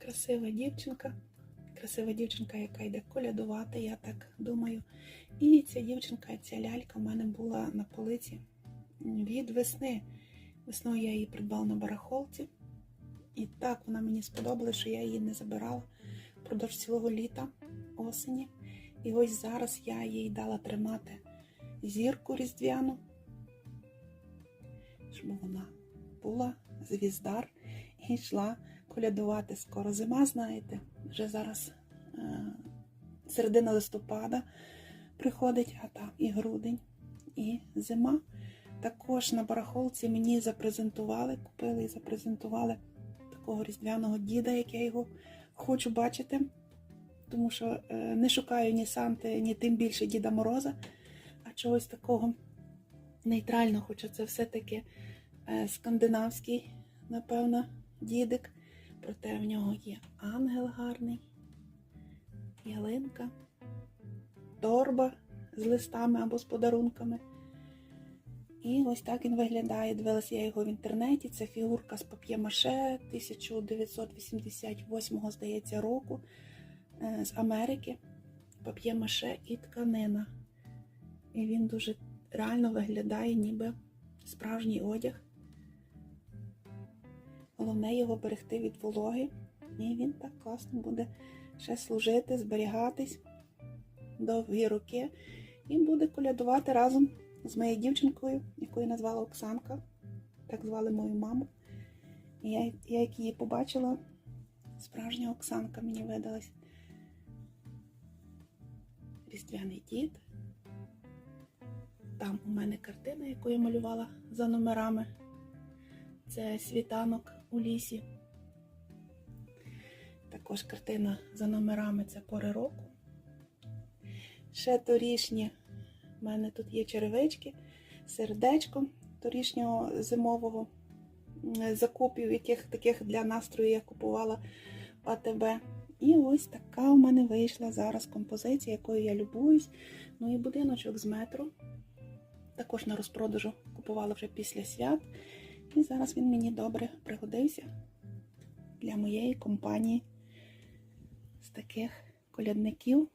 красива дівчинка. Красива дівчинка, яка йде колядувати, я так думаю. І ця дівчинка, ця лялька в мене була на полиці від весни. Весною я її придбала на барахолці. І так вона мені сподобалася, що я її не забирала впродовж цілого літа, осені. І ось зараз я їй дала тримати зірку різдвяну, щоб вона була звіздар і йшла колядувати. Скоро зима, знаєте, вже зараз е, середина листопада приходить, а там і грудень, і зима. Також на барахолці мені запрезентували, купили і запрезентували такого різдвяного діда, як я його хочу бачити. Тому що е, не шукаю ні Санти, ні тим більше Діда Мороза, а чогось такого нейтрального, хоча це все-таки е, скандинавський, напевно, дідик. Проте в нього є ангел гарний, ялинка, торба з листами або з подарунками. І ось так він виглядає. Дивилася я його в інтернеті. Це фігурка з пап'є-маше 1988, здається, року е, з Америки. Пап'є-маше і тканина. І він дуже реально виглядає, ніби справжній одяг. Головне його берегти від вологи. І він так класно буде ще служити, зберігатись довгі роки. І буде колядувати разом з моєю дівчинкою, яку я назвала Оксанка. Так звали мою маму. І я, я як її побачила, справжня Оксанка мені видалась. Різдвяний дід. Там у мене картина, яку я малювала за номерами. Це світанок у лісі. Також картина за номерами це пори року. Ще торішні у мене тут є черевички, сердечко торішнього зимового закупів, яких таких для настрою я купувала в АТБ. І ось така у мене вийшла зараз композиція, якою я любуюсь. Ну і будиночок з метру. Також на розпродажу купувала вже після свят. І зараз він мені добре пригодився для моєї компанії з таких колядників.